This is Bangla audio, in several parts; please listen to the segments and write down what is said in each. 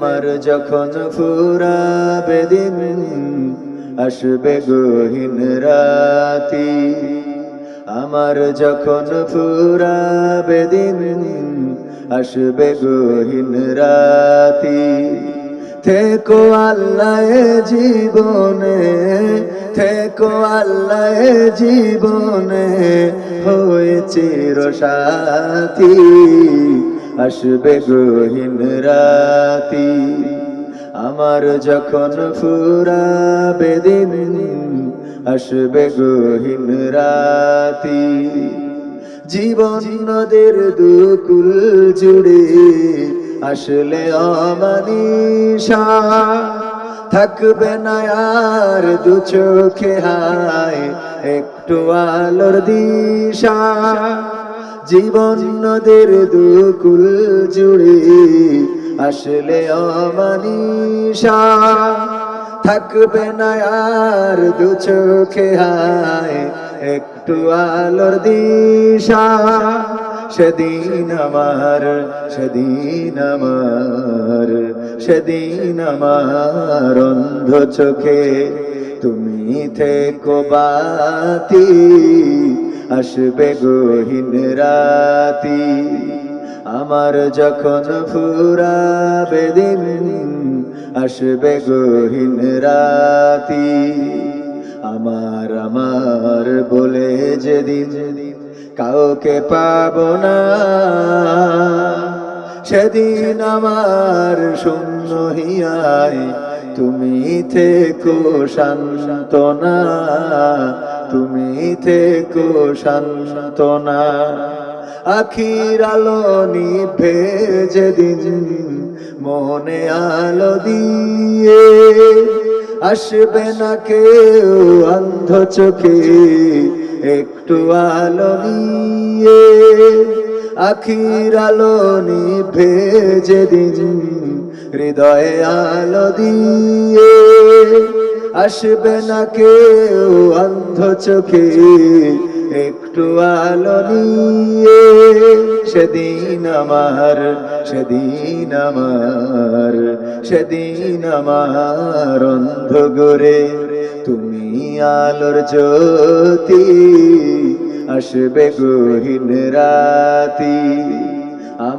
আমার যখন ফুরাবে দিন, আসবে গহীন রাতি। আমার যখন ফুরাবে দিন, আসবে গহীন রাতি। থেকো আল্লাহ জীবনে, থেকো আল্লাহ জীবনে হয়েছে সাথী। আসবে গহীন রাতি। আমার যখন ফুরাবে দিন আসবে গহীন রাতি। জীবন নদের দুকুল জুড়ে আসলে অমানিসা। থাকবে না আর দু চোখে হায়, একটু আলোর দিশা। জীবন নদের দুকুল জুড়ে আসলে অমানিসা। থাকবে না আর দু চোখে হায়, একটু আলোর দিশা। সেদিন আমার সেদিন আমার সেদিন আমার অন্ধ চোখে তুমি থেকো বাতি, আসবে গহীন রাতি। আমার যখন ফুরাবে দিন আসবে গহীন রাতি। আমার আমার বলে যেদিন কাউকে পাব না, সেদিন আমার শূন্য হিয়ায় তুমি থেকো শান্তনা তুমি থেকো শান্তনা আখির আলো নিভে যেদিন মনে আলো দিয়ে আসবে না কেউ অন্ধ চোখে একটু আলো নিয়ে। আখির আলো নিভে যেদিন হৃদয়ে আলো দিয়ে আসবে না কেউ অন্ধ চোখে, একটু আলো নিয়ে। সেদিন আমার সেদিন আমার সেদিন আমার অন্ধ গোরে তুমি আলোর জ্যোতি, আসবে গহীন রাতি।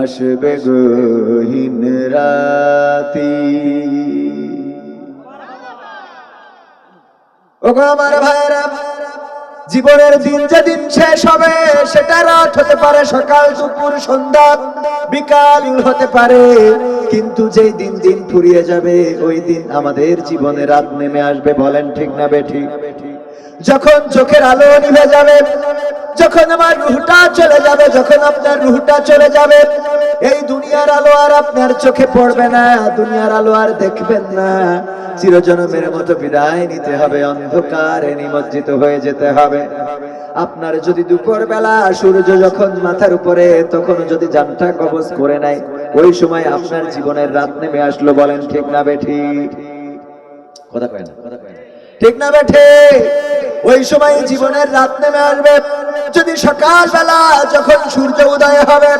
আসবে গহীন রাতি। ওগো আমার ভাইরা জীবনের দিন যেদিন শেষ হবে, সেটা রাত হতে পারে, সকাল, দুপুর, সন্ধ্যা, বিকাল হতে পারে। কিন্তু যেই দিন দিন ফুরিয়ে যাবে, ওই দিন আমাদের জীবনে রাত নেমে আসবে, বলেন ঠিক না বেঠিক যখন চোখের আলো নিভে যাবে যখন আমার রুহটা চলে যাবে, যখন আপনার রুহটা চলে যাবে, এই দুনিয়ার আলো আর আপনার চোখে পড়বে না, দুনিয়ার আলো আর দেখবেন না। চিরজনমের মতো বিদায় নিতে হবে, অন্ধকারে নিমজ্জিত হয়ে যেতে হবে। আপনার যদি দুপুর বেলা সূর্য যখন মাথার উপরে, তখন যদি জানটা কবজ করে নেয়, ওই সময় আপনার জীবনের রাত নেমে আসলো বলেন, ঠিক না বেঠি কথা কয় না ঠিক না বেঠে ওই সময় জীবনের রাত নেমে আসবে। যদি সকালবেলা যখন সূর্য উদয় হবে,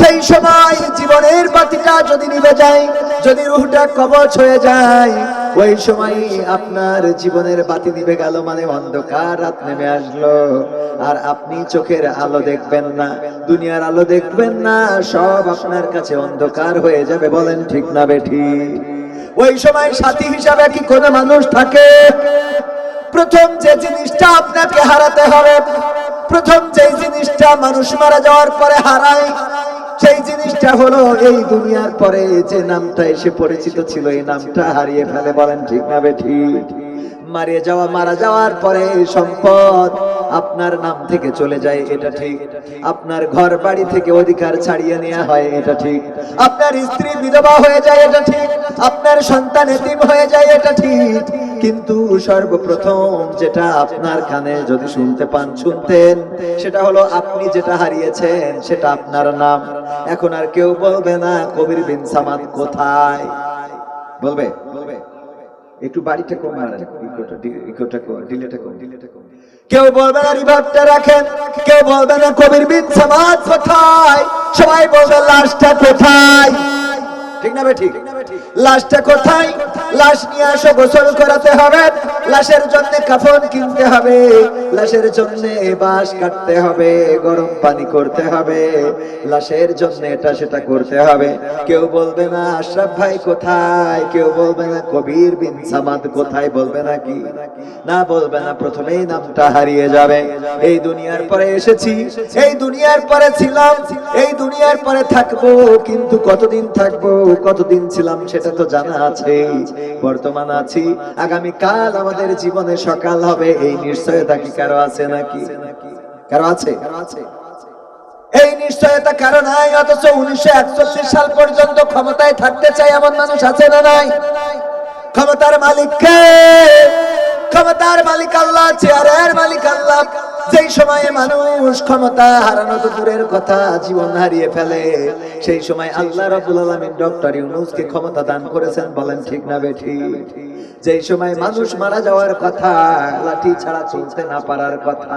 সেই সময় জীবনের বাতিটা যদি নিভে যায়, যদি রুহটা কবচ হয়ে যায়, ওই সময় আপনার জীবনের বাতি নিভে গেল মানে অন্ধকার রাত নেমে আসলো। আর আপনি চোখের আলো দেখবেন না, দুনিয়ার আলো দেখবেন না, সব আপনার কাছে অন্ধকার হয়ে যাবে, বলেন ঠিক না বেঠি? ওই সময় সাথী হিসাবে কি কোনো মানুষ থাকে? প্রথম যে জিনিসটা আপনাকে হারাতে হবে প্রথম যে জিনিসটা মানুষ মারা যাওয়ার পরে হারায়, সেই জিনিসটা হলো এই দুনিয়ার পরে যে নামটা এসে পরিচিত ছিল, এই নামটা হারিয়ে ফেলে বলেন ঠিক না ঠিক? মারিয়ে যাওয়া, মারা যাওয়ার পরে সম্পদ আপনার নাম থেকে চলে যায়, এটা ঠিক। আপনার ঘর বাড়ি থেকে অধিকার ছাড়িয়ে নেওয়া হয়, এটা ঠিক। আপনার স্ত্রী বিধবা হয়ে যায়, এটা ঠিক। আপনার সন্তান এতিম হয়ে যায়, এটা ঠিক। কিন্তু সর্বপ্রথম যেটা আপনার কানে যদি শুনতে পান, শুনতেন, সেটা হলো আপনি যেটা হারিয়েছেন, সেটা আপনার নাম। এখন আর কেউ বলবে না, কবির বিন সামাদ কোথায়? বলবে? বলবে একটু বাড়িটা কম ইকোটা ডিলেটা কম ডিলেটা কম কেউ বলবে না রিভাবটা রাখেন। কেউ বলবে না, কবির বিন সামাদ কোথায়? সবাই বলবে, লাশটা কোথায়? ঠিক না ঠিক? লাশটা কোথায়? লাশ নিয়ে আসো, গোসল করাতে হবে। লাশের জন্য কাফন কিনতে হবে। লাশের জন্য বাঁশ কাটতে হবে, গরম পানি করতে হবে। লাশের জন্য এটা সেটা করতে হবে। কেউ বলবে না, আশরাফ ভাই কোথায়? কেউ বলবে না, কবির বিন সামাদ কোথায়? বলবে না কি? না বলবে না, প্রথমেই নামটা হারিয়ে যাবে। এই দুনিয়ার পরে এসেছি, এই দুনিয়ার পরে ছিলাম, এই দুনিয়ার পরে থাকব, কিন্তু কতদিন থাকব, কতদিন ছিলাম সেটা তো জানা আছে বর্তমান আছি। আগামী কাল আমাদের জীবনে সকাল হবে, এই নিশ্চয়তা কি কারও আছে নাকি? কারও আছে? কারও এই নিশ্চয়তা কারণ নাই, অথচ উনিশশো একচল্লিশ সাল পর্যন্ত ক্ষমতায় থাকতে চাই এমন মানুষ আছে না নাই? ক্ষমতার মালিক কে ক্ষমতার মালিক আল্লাহ, চেয়ারের মালিক আল্লাহ যেই সময়ে মানুষ ক্ষমতা হারানো তো দূরের কথা, জীবন হারিয়ে ফেলে। সেই সময় আল্লাহ রাব্বুল আলামিন ডক্টর ইউনূসকে ক্ষমতা দান করেছেন, বলেন, ঠিক না বেঠি? যেই সময় মানুষ মারা যাওয়ার কথা, লাঠি ছাড়া চলতে না পারার কথা,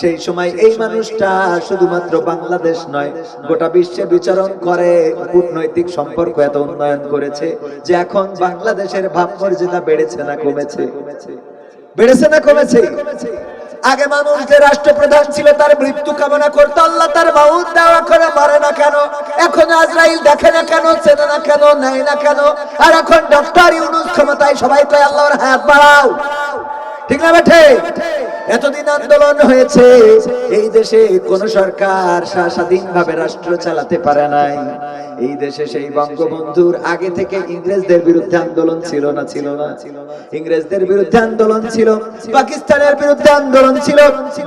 সেই সময় এই মানুষটা শুধুমাত্র বাংলাদেশ নয়, গোটা বিশ্বে বিচরণ করে, কূটনৈতিক সম্পর্ক এত উন্নয়ন করেছে যে এখন বাংলাদেশের ভাবমর্যাদা বেড়েছে না কমেছে। বেড়েছে না কমেছে? আগে মানুষ যে রাষ্ট্রপ্রধান ছিল, তার মৃত্যু কামনা করতো, আল্লাহ তার মাউত দেওয়া করে মারে না কেন? এখন আজরাইল দেখে না কেন, চেনে না কেন, নেয় না কেন? আর এখন ডক্টর ইউনুস ক্ষমতায় সবাই তো আল্লাহর হাত বাড়াও। ঠিক না বেঠে? এতদিন আন্দোলন হয়েছে, এই দেশে কোন সরকার স্বাধীন ভাবে রাষ্ট্র চালাতে পারে নাই। এই দেশে সেই বঙ্গবন্ধুর আগে থেকে ইংরেজদের বিরুদ্ধে আন্দোলন ছিল না ছিল না। ইংরেজদের বিরুদ্ধে আন্দোলন ছিল, পাকিস্তানের বিরুদ্ধে আন্দোলন ছিল,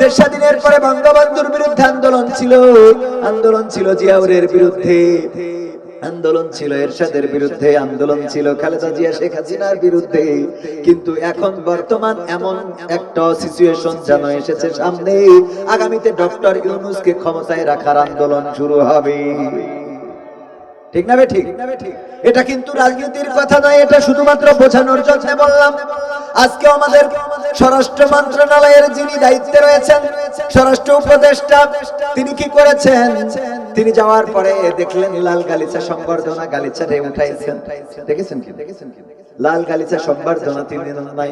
দেশ স্বাধীনের পরে বঙ্গবন্ধুর বিরুদ্ধে আন্দোলন ছিল। আন্দোলন ছিল জিয়াউরের বিরুদ্ধে। আন্দোলন ছিল, এরশাদের বিরুদ্ধে আন্দোলন ছিল, খালেদা জিয়া, শেখ হাসিনার বিরুদ্ধে। কিন্তু এখন বর্তমান এমন একটা সিচুয়েশন যেন এসেছে সামনে। আগামীতে ডক্টর ইউনুসকে ক্ষমতায় রাখার আন্দোলন শুরু হবে। ঠিক না ঠিক? এটা কিন্তু রাজনীতির কথা নয়, এটা শুধুমাত্র বোঝানোর জন্য বললাম। আজকে আমাদের স্বরাষ্ট্র মন্ত্রণালয়ের যিনি দায়িত্বে রয়েছেন, স্বরাষ্ট্র উপদেষ্টা, তিনি কি করেছেন? তিনি যাওয়ার পরে দেখলেন লাল গালিচা সম্বর্ধনা গালিচা রে উঠাইছেন। দেখেছেন কি দেখেছেন কি? লাল গালিচা সম্বর্ধনা তিনি নাই।